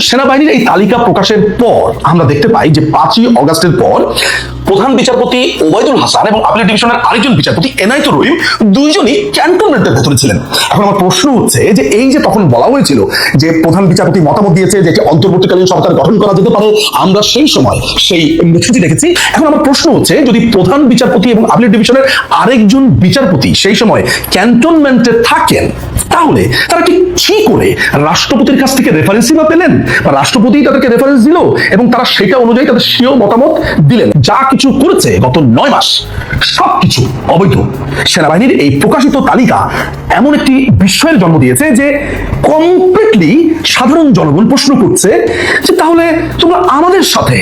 সেনাবাহিনীর এই তালিকা প্রকাশের পর আমরা দেখতে পাই যে পাঁচই অগাস্টের পর প্রধান বিচারপতি ওবায়দুল হাসান এবং আপিল ডিভিশনের আরেকজন বিচারপতি এনায়ত রহিম দুইজনই ক্যান্টনমেন্টের ভেতরে ছিলেন। এখন আমার প্রশ্ন হচ্ছে যে এই যে তখন বলা হয়েছিল যে প্রধান বিচারপতি মতামত দিয়েছে যে অন্তর্বর্তীকালীন সরকার গঠন করা যেতে পারে, আমরা সেই সময় সেই মেসেজই দেখেছি। এখন আমার প্রশ্ন হচ্ছে, যদি প্রধান বিচারপতি এবং আপিল ডিভিশনের আরেকজন বিচারপতি সেই সময় ক্যান্টনমেন্টে থাকেন, তাহলে তারা কি কি করে রাষ্ট্রপতির কাছ থেকে রেফারেন্সই বা পেলেন? বা রাষ্ট্রপতি তাদেরকে রেফারেন্স দিল এবং তারা সেটা অনুযায়ী তাদের স্বীয় মতামত দিলেন। যা কিছু করেছে গত নয় মাস, সবকিছু অবৈধ। সেনাবাহিনীর এই প্রকাশিত তালিকা এমন একটি বিস্ময়ের জন্ম দিয়েছে যে কমপ্লিটলি সাধারণ জনগণ প্রশ্ন করছে যে তাহলে তোমরা আমাদের সাথে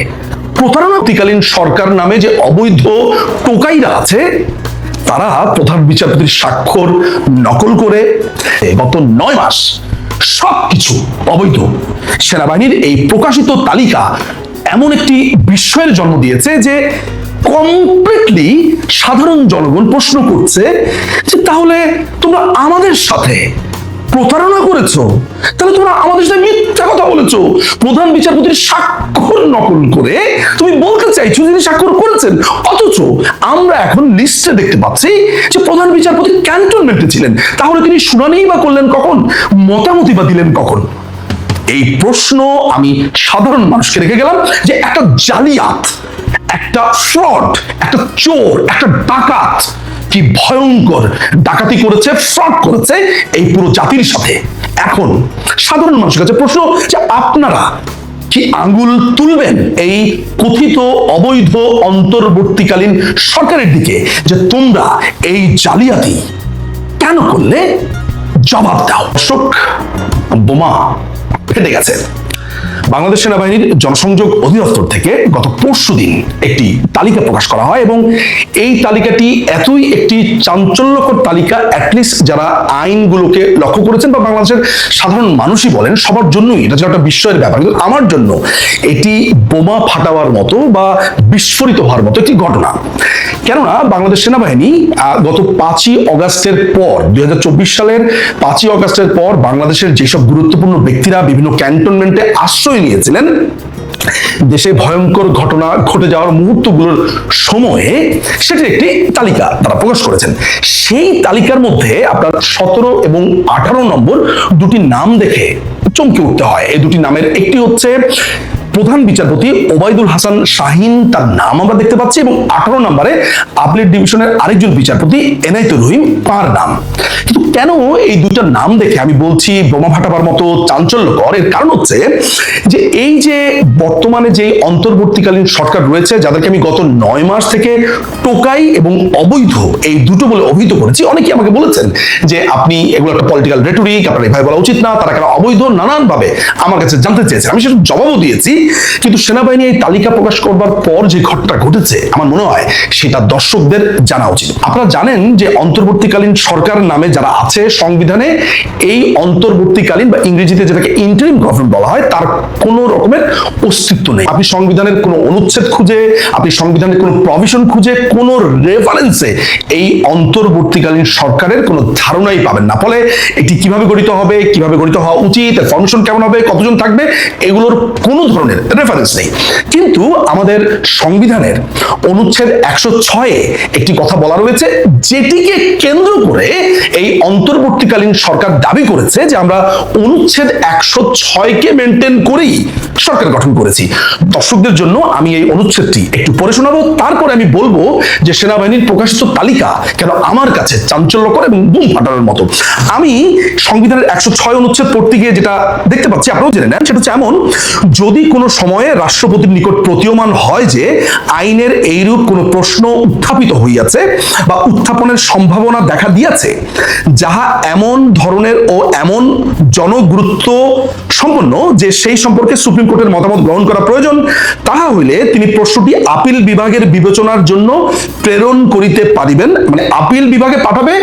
প্রতারণাকালীন সরকার নামে যে অবৈধ টোকাইরা আছে, তারা প্রধান বিচারপতির স্বাক্ষর নকল করে গত নয় মাস সবকিছু অবৈধ। সেনাবাহিনীর এই প্রকাশিত তালিকা এমন একটি বিস্ময়ের জন্ম দিয়েছে যে কমপ্লিটলি সাধারণ জনগণ প্রশ্ন করছে যে তাহলে তোমরা আমাদের সাথে প্রতারণা করেছ? তাহলে তোমরা আমাদের সাথে মিথ্যা কথা বলেছ। প্রধান বিচারপতির স্বাক্ষর নকল করে তুমি বলতে চাইছো যে তিনি স্বাক্ষর করেছেন। অথচ আমরা এখন লিস্টে দেখতে পাচ্ছি যে প্রধান বিচারপতি ক্যান্টনমেন্টে ছিলেন। তাহলে তিনি শুনানিই বা করলেন কখন? মতামতি বা দিলেন কখন? এই প্রশ্ন আমি সাধারণ মানুষকে রেখে গেলাম যে একটা জালিয়াত, একটা ফ্রড একটা চোর, একটা ডাকাত কি ভয়ঙ্কর ডাকাতি করেছে ফ্রড করেছে এই পুরো জাতির সাথে। এখন সাধারণ মানুষের কাছে প্রশ্ন যে আপনারা কি আঙ্গুল তুলবেন এই কথিত অবৈধ অন্তর্বর্তীকালীন সরকারের দিকে যে তোমরা এই জালিয়াতি কেন করলে? জবাব দাও। শোক বোমা। ফেটে গেছে বাংলাদেশ সেনাবাহিনীর জনসংযোগ অধিদপ্তর থেকে গত পরশু দিন একটি তালিকা প্রকাশ করা হয় এবং এই তালিকাটি এতই একটি চাঞ্চল্যকর তালিকা অ্যাটলিস্ট যারা আইনগুলোকে লক্ষ্য করেছেন বা বাংলাদেশের সাধারণ মানুষই বলেন, সবার জন্যই। এটা একটা বিস্ময়ের ব্যাপার। কিন্তু আমার জন্য এটি বোমা ফাটাবার মতো বা বিস্ফোরিত হওয়ার মতো একটি ঘটনা। কেননা বাংলাদেশ সেনাবাহিনী গত পাঁচই অগাস্টের পর দু হাজার চব্বিশ সালের পাঁচই অগাস্টের পর বাংলাদেশের যেসব গুরুত্বপূর্ণ ব্যক্তিরা বিভিন্ন ক্যান্টনমেন্টে আশ্রয় নিয়েছিলেন। দেশে ভয়ঙ্কর ঘটনা ঘটে যাওয়ার মুহূর্তগুলোর সময়ে সেটির একটি তালিকা তারা প্রকাশ করেছেন। সেই তালিকার মধ্যে আপনার সতেরো এবং আঠারো নম্বর দুটি নাম দেখে চমকে উঠতে হয়। এই দুটি নামের একটি হচ্ছে প্রধান বিচারপতি ওবায়দুল হাসান শাহিন, তার নাম আমরা দেখতে পাচ্ছি, এবং আঠারো নম্বরে আপলেট ডিভিশনের আরেকজন বিচারপতি এনায়তুর রহিম, তার নাম। কেন এই দুইটা নাম দেখে আমি বলছি বোমা ফাটাবার মতো চাঞ্চল্যকর? এর কারণ হচ্ছে যে এই যে বর্তমানে যে অন্তর্বর্তীকালীন সরকার রয়েছে, যাদেরকে আমি গত নয় মাস থেকে টোকাই এবং অবৈধ এই দুটো বলে অভিহিত করেছি, অনেকে আমাকে বলেছেন যে আপনি এগুলো একটা পলিটিক্যাল রেটরিক আপনার এভাবে বলা উচিত না, তারা কেন অবৈধ? নানানভাবে আমার কাছে জানতে চেয়েছে। আমি সেটা জবাবও দিয়েছি, কিন্তু সেনাবাহিনী এই তালিকা প্রকাশ করবার পর যে ঘটনা ঘটেছে, আমার মনে হয় সেটা দর্শকদের জানা উচিত। আপনারা জানেন যে অন্তর্বর্তীকালীন সরকার নামে যারা আছে সংবিধানে এই অন্তর্বর্তীকালীন বা ইংরেজিতে যেটাকে ইন্টারিম গভর্নমেন্ট বলা হয়, তার কোনো রকমের অস্তিত্ব নেই। আপনি সংবিধানের কোনো অনুচ্ছেদ খুঁজে, আপনি সংবিধানের কোনো প্রভিশন খুঁজে, কোনো রেফারেন্সে এই অন্তর্বর্তীকালীন সরকারের কোনো ধারণাই পাবেন না। ফলে এটি কীভাবে গঠিত হবে, কীভাবে গঠিত হওয়া উচিত, এর ফর্মেশন কেমন হবে, কতজন থাকবে, এগুলোর কোনো ধরনের রেফারেন্স নেই। কিন্তু আমাদের সংবিধানের অনুচ্ছেদ একশো ছয়ে একটি কথা বলা রয়েছে, যেটিকে কেন্দ্র করে এই অন্তর্বর্তীকালীন সরকার দাবি করেছে যে আমরা অনুচ্ছেদ একশো ছয়কে মেনটেন করেই সরকার গঠন করেছি। দর্শকদের জন্য আমি এই অনুচ্ছেদটি একটু পড়ে শোনাবো, তারপরে আমি বলব যে সেনাবাহিনীর প্রকাশিত তালিকা কেন আমার কাছে চাঞ্চল্যকর এবং বুম ফাটানোর মতো। আমি সংবিধানের একশো ছয় অনুচ্ছেদ পড়তে গিয়ে যেটা দেখতে পাচ্ছি, আপনারাও জেনে নেন, সেটা হচ্ছে এমন, যদি কোনো সময়ে রাষ্ট্রপতির নিকট প্রতীয়মান হয় যে আইনের এইরূপ কোনো প্রশ্ন উত্থাপিত হইয়াছে বা উত্থাপনের সম্ভাবনা দেখা দিয়াছে যাহা এমন ধরনের ও এমন জনগুরুত্ব সম্পন্ন যে সেই সম্পর্কে সুপ্রিম কোর্টের মতামত গ্রহণ করা প্রয়োজন, তাহা হইলে তিনি প্রশ্নটি আপিল বিভাগের বিবেচনার জন্য প্রেরণ করিতে পারিবেন। মানে আপিল বিভাগে পাঠাবে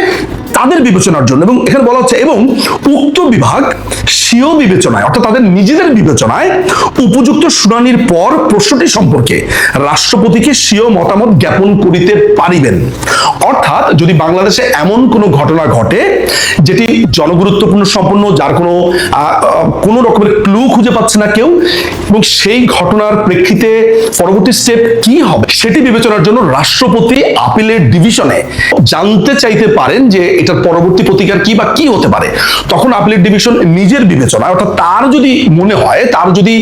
তাদের বিবেচনার জন্য। এবং এখানে বলা হচ্ছে, এবং উক্ত বিভাগ স্বীয় বিবেচনায়, অর্থাৎ তাদের নিজেদের বিবেচনায় উপযুক্ত শুনানির পর প্রশ্নটি সম্পর্কে রাষ্ট্রপতিকে স্বীয় মতামত জ্ঞাপন করিতে পারিবেন। অর্থাৎ যদি বাংলাদেশে এমন কোনো ঘটনা ঘটে, যেটি জনগুরুত্বপূর্ণ সম্পন্ন, যার কোনো কোনো রকমের ক্লু খুঁজে পাচ্ছে না কেউ, এবং সেই ঘটনার প্রেক্ষিতে পরবর্তী স্টেপ কি হবে, সেটি বিবেচনার জন্য রাষ্ট্রপতি আপিলের ডিভিশনে জানতে চাইতে পারেন যে এটার পরবর্তী প্রতিকার কি বা কি হতে পারে। তখন আপিলের ডিভিশন নিজের বিবেচনা অর্থাৎ তার যদি মনে হয়, তার যদি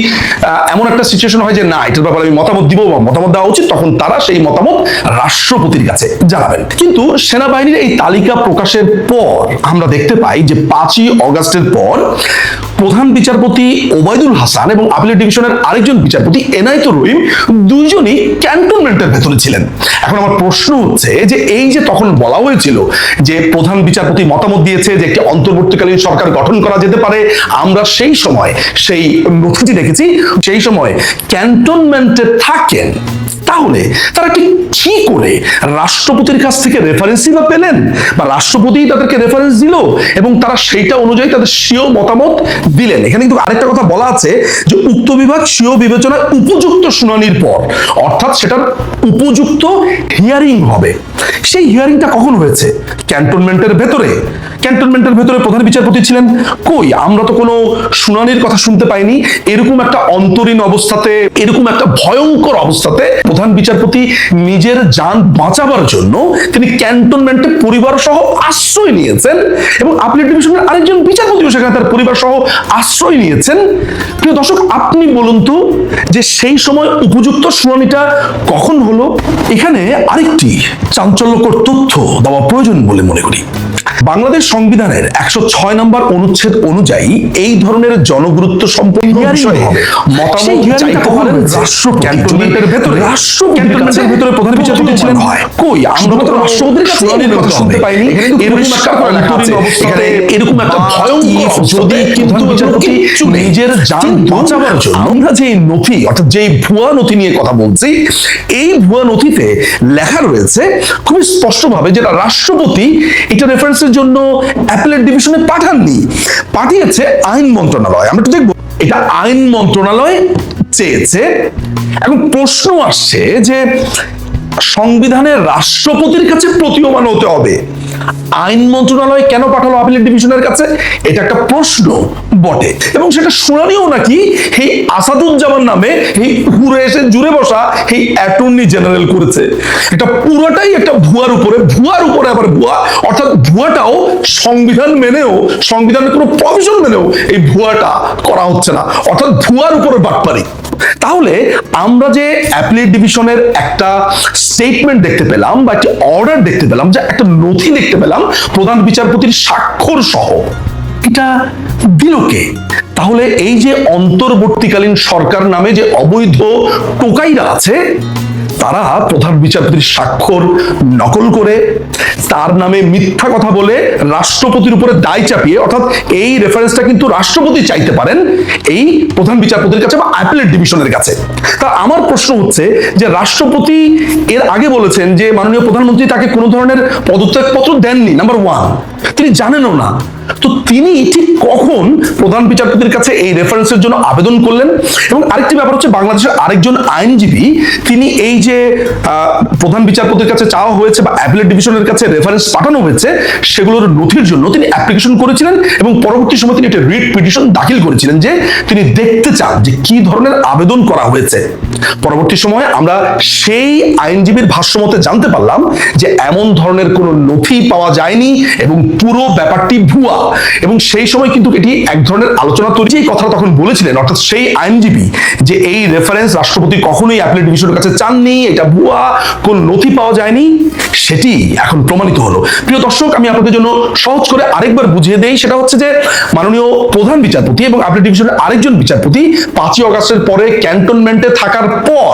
এমন একটা সিচুয়েশন হয় যে না, এটার ব্যাপারে আমি মতামত দিব বা মতামত দেওয়া উচিত, তখন তারা সেই মতামত রাষ্ট্রপতির কাছে জানাবেন। কিন্তু সেনাবাহিনীর এই তালিকা প্রকাশের পর আমরা দেখতে পাই যে পাঁচই অগাস্টের পর প্রধান বিচারপতি ওবায়দুল হাসান এবং আপিলের ডিভিশনের আরেকজন বিচারপতি এনায়েতুর রহিম দুইজনই ক্যান্টনমেন্টের ভেতরে ছিলেন। এখন আমার প্রশ্ন হচ্ছে যে এই যে তখন বলা হয়েছিল যে প্রধান বিচারপতি মতামত দিয়েছে যে একটি অন্তর্বর্তীকালীন সরকার গঠন করা যেতে পারে, আমরা সেই সময়, সেই নথিটি দেখেছি, সেই সময় ক্যান্টনমেন্টে থাকেন তাহলে তারা ঠিক কি করে? রাষ্ট্রপতির কাছ থেকে রেফারেন্সই বা পেলেন? বা রাষ্ট্রপতি তাদেরকে রেফারেন্স দিল এবং তারা সেইটা অনুযায়ী তাদের স্বীয় মতামত দিলেন। এখানে কিন্তু আরেকটা কথা বলা আছে যে উক্ত বিভাগ স্বীয় বিবেচনায় উপযুক্ত শুনানির পর, অর্থাৎ সেটার উপযুক্ত হিয়ারিং হবে। সেই হিয়ারিংটা কখন হয়েছে? ক্যান্টনমেন্টের ভেতরে? ক্যান্টনমেন্টের ভেতরে প্রধান বিচারপতি ছিলেন কই? আমরা তো কোনো শুনানির কথা শুনতে পাইনি। এরকম একটা অন্তরীণ অবস্থাতে, এরকম একটা ভয়ঙ্কর অবস্থাতে প্রধান বিচারপতি নিজের যান বাঁচাবার জন্য তিনি ক্যান্টনমেন্টে পরিবার সহ আশ্রয় নিয়েছেন এবং আপিল ডিভিশনের আরেকজন বিচারপতিও সেখানে তার পরিবার সহ আশ্রয় নিয়েছেন। প্রিয় দর্শক, আপনি বলুন তো যে সেই সময় উপযুক্ত শুনানিটা কখন হলো? এখানে আরেকটি চাঞ্চল্যকর তথ্য দেওয়া প্রয়োজন বলে মনে করি। বাংলাদেশ সংবিধানের একশো ছয় নম্বর অনুচ্ছেদ অনুযায়ী এই ধরনের জনগুরুত্ব সম্পন্ন বিষয়ে মতামত চাইতে পারেন রাষ্ট্রপতি ক্যান্টনমেন্টের ভেতরে? রাষ্ট্রপতির ভেতরে প্রধান বিচারপতি ছিলেন? কই? আমরা তো রাষ্ট্রপতির কাছে শুনানির কথা শুনতে পাইনি। এরকম একটা অন্তরীণ অবস্থাতে এরকম একটা ভয়ঙ্কর যদি কিন্তু বিচারপতি নিজের যান বাঁচাবার জন্য আমরা যে নথি অর্থাৎ যে ভুয়া নথি নিয়ে কথা বলছি এই ভুয়া নথিতে লেখা রয়েছে খুবই স্পষ্টভাবে যেটা রাষ্ট্রপতি এটা রেফারেন্সের জন্য অ্যাপেলের ডিভিশনে পাঠাননি। পাঠিয়েছে আইন মন্ত্রণালয়। আমরা তো দেখব। এটা আইন মন্ত্রণালয় চেয়েছে। এখন প্রশ্ন আসছে যে সংবিধানের রাষ্ট্রপতির কাছে প্রতীয়মান হতে হবে। আইন মন্ত্রণালয় কেন পাঠালো আপিলের ডিভিশনের কাছে? এটা একটা প্রশ্ন বটে। এবং সেটা শুনানিও নাকি এই আসাদুজ্জামান নামে এই ঘুরে এসে জুড়ে বসা এই অ্যাটর্নি জেনারেল করেছে। এটা পুরোটাই একটা ভুয়ার উপরে ভুয়ার উপরে আবার ভুয়া, অর্থাৎ ভুয়াটাও সংবিধান মেনেও, সংবিধানের কোনো প্রভিশন মেনেও এই ভুয়াটা করা হচ্ছে না। অর্থাৎ ভুয়ার উপরে বাটপারি। তাহলে আমরা যে অ্যাপিলেট ডিভিশনের একটা স্টেটমেন্ট দেখতে পেলাম বা একটি অর্ডার দেখতে পেলাম, যে একটা নথি দেখতে পেলাম, প্রধান বিচারপতির স্বাক্ষর সহ, এটা দিল কে? তাহলে এই যে অন্তর্বর্তীকালীন সরকার নামে যে অবৈধ টোকাইরা আছে, তারা প্রধান বিচারপতির স্বাক্ষর নকল করে তার নামে মিথ্যা কথা বলে রাষ্ট্রপতির উপরে দায় চাপিয়ে, অর্থাৎ এই রেফারেন্সটা কিন্তু রাষ্ট্রপতি চাইতে পারেন এই প্রধান বিচারপতির কাছে বা অ্যাপিলেট ডিভিশনের কাছে। তা আমার প্রশ্ন হচ্ছে যে রাষ্ট্রপতি এর আগে বলেছেন যে মাননীয় প্রধানমন্ত্রী তাকে কোনো ধরনের পদত্যাগপত্র দেননি নাম্বার ওয়ান তিনি জানেনও না। তো তিনি ঠিক কখন প্রধান বিচারপতির কাছে এই রেফারেন্সের জন্য আবেদন করলেন? এবং আরেকটি ব্যাপার হচ্ছে, বাংলাদেশের আরেকজন আইনজীবী, তিনি এই যে প্রধান বিচারপতির কাছে চাওয়া হয়েছে বা অ্যাপিলেট ডিভিশনের কাছে রেফারেন্স পাঠানো হয়েছে, সেগুলোর নথির জন্য তিনি অ্যাপ্লিকেশন করেছিলেন এবং পরবর্তী সময় তিনি একটা রিট পিটিশন দাখিল করেছিলেন যে তিনি দেখতে চান যে কি ধরনের আবেদন করা হয়েছে। পরবর্তী সময়ে আমরা সেই আইনজীবীর ভাষ্যমতে জানতে পারলাম যে এমন ধরনের কোনো নথি পাওয়া যায়নি এবং পুরো ব্যাপারটি ভুয়া। এবং সেই সময় কিন্তু এটি এক ধরনের আলোচনা তৈরি। যে কথা তখন বলেছিলেন, অর্থাৎ সেই আইনজীবী যে এই রেফারেন্স রাষ্ট্রপতি কখনোই অ্যাপিলেট ডিভিশনের কাছে চাননি, এটা ভুয়া, কোন নথি পাওয়া যায়নি, সেটি এখন প্রমাণিত হলো। প্রিয় দর্শক, আমি আপনাদের জন্য সহজ করে আরেকবার বুঝিয়ে দেই, সেটা হচ্ছে যে মাননীয় প্রধান বিচারপতি এবং অ্যাপিলেট ডিভিশনের আরেকজন বিচারপতি পাঁচই অগাস্টের পরে ক্যান্টনমেন্টে থাকার পর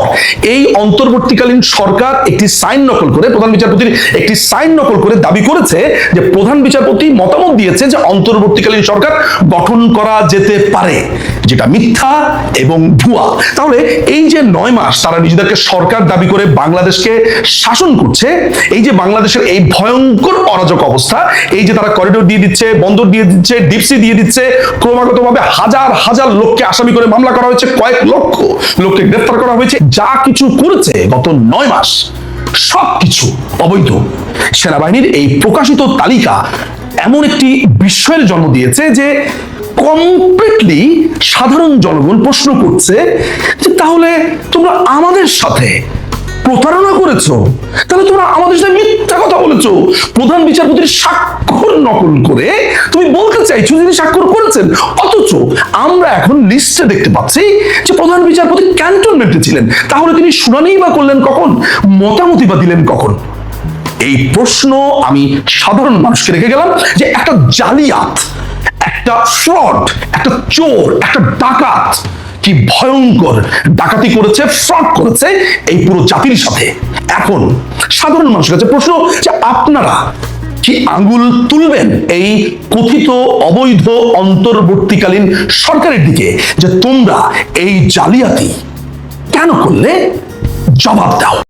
এই অন্তর্বর্তীকালীন সরকার একটি সাইন নকল করে, প্রধান বিচারপতির একটি সাইন নকল করে দাবি করেছে যে প্রধান বিচারপতি মতামত দিয়েছে যে অন্তর্বর্তীকালীন সরকার গঠন করা যেতে পারে, যেটা মিথ্যা এবং ভুয়া। তাহলে এই যে নয় মাস তারা নিজেদেরকে সরকার দাবি করে বাংলাদেশকে শাসন করছে, এই যে বাংলাদেশের এই ভয়ঙ্কর অরাজক অবস্থা, এই যে তারা করিডোর দিয়ে দিচ্ছে, বন্দর দিয়ে দিচ্ছে ডিপসি দিয়ে দিচ্ছে, ক্রমাগতভাবে হাজার হাজার লোককে আসামি করে মামলা করা হয়েছে, কয়েক লক্ষ লোককে গ্রেফতার করা হয়েছে, যা কিছু করেছে গত নয় মাস, সবকিছু অবৈধ। সেনাবাহিনীর এই প্রকাশিত তালিকা এমন একটি বিস্ময়ের জন্ম দিয়েছে যে কমপ্লিটলি সাধারণ জনগণ প্রশ্ন করছে যে তাহলে তোমরা আমাদের সাথে প্রতারণা করেছ? তাহলে তোমরা আমাদের সাথে মিথ্যা কথা বলেছ? প্রধান বিচারপতির স্বাক্ষর নকল করে তুমি বলতে চাইছো যে তিনি স্বাক্ষর করেছেন। অথচ আমরা এখন লিস্টে দেখতে পাচ্ছি যে প্রধান বিচারপতি ক্যান্টনমেন্টে ছিলেন। তাহলে তিনি শুনানি বা করলেন কখন? মতামতি বা দিলেন কখন? এই প্রশ্ন আমি সাধারণ মানুষকে রেখে গেলাম যে একটা জালিয়াত, একটা ফ্রড একটা চোর, একটা ডাকাত কি ভয়ঙ্কর। ডাকাতি করেছে ফ্রড করেছে এই পুরো জাতির সাথে। এখন সাধারণ মানুষের কাছে প্রশ্ন যে আপনারা কি আঙ্গুল তুলবেন এই কথিত অবৈধ অন্তর্বর্তীকালীন সরকারের দিকে যে তোমরা এই জালিয়াতি কেন করলে? জবাব দাও।